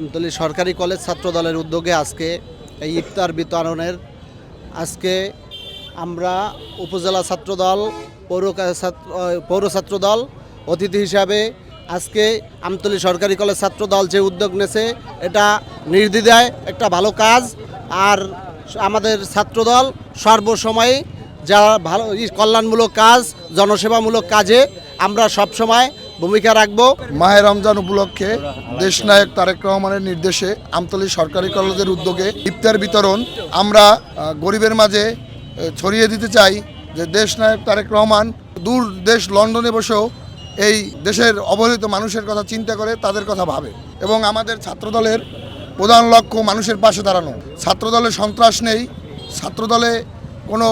আমতলী সরকারি কলেজ ছাত্র দলের উদ্যোগে আজকে এই ইফতার বিতরণের, আজকে আমরা উপজেলা ছাত্র দল, পৌর ছাত্র পৌর ছাত্র দল অতিথি হিসাবে আজকে আমতলী সরকারি কলেজ ছাত্র দল যে উদ্যোগ নেছে, এটা নির্দ্বিধায় একটা ভালো কাজ। আর আমাদের ছাত্রদল সর্বসময়ে যা ভালো কল্যাণমূলক কাজ, জনসেবামূলক কাজে আমরা সবসময় ভূমিকা রাখব। মাহে রমজান উপলক্ষে দেশনায়ক তারেক রহমানের নির্দেশে আমতলী সরকারি কলেজের উদ্যোগে ইফতার বিতরণ। আমরা গরিবের মাঝে ছড়িয়ে দিতে চাই যে দেশনায়ক তারেক রহমান দূর দেশ লন্ডনে বসেও এই দেশের অবহেলিত মানুষের কথা চিন্তা করে, তাদের কথা ভাবে এবং আমাদের ছাত্রদলের প্রধান লক্ষ্য মানুষের পাশে দাঁড়ানো। ছাত্রদলে সন্ত্রাস নেই, ছাত্রদলে কোনো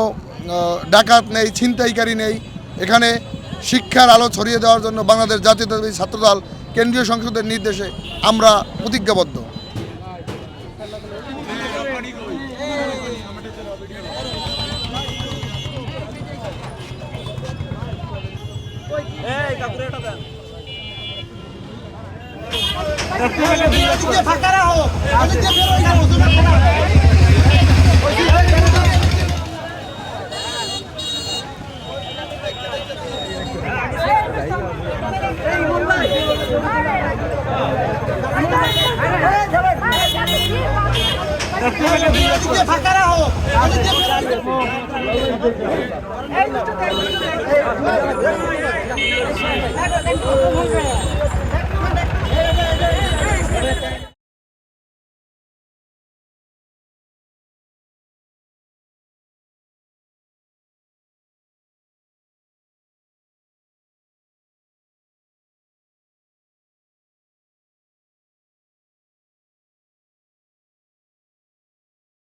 ডাকাত নেই, ছিনতাইকারী নেই। এখানে শিক্ষার আলো ছড়িয়ে দেওয়ার জন্য বাংলাদেশ জাতীয়তাবাদী ছাত্রদল কেন্দ্রীয় সংসদের নির্দেশে আমরা প্রতিজ্ঞাবদ্ধ। ফাঁকা এই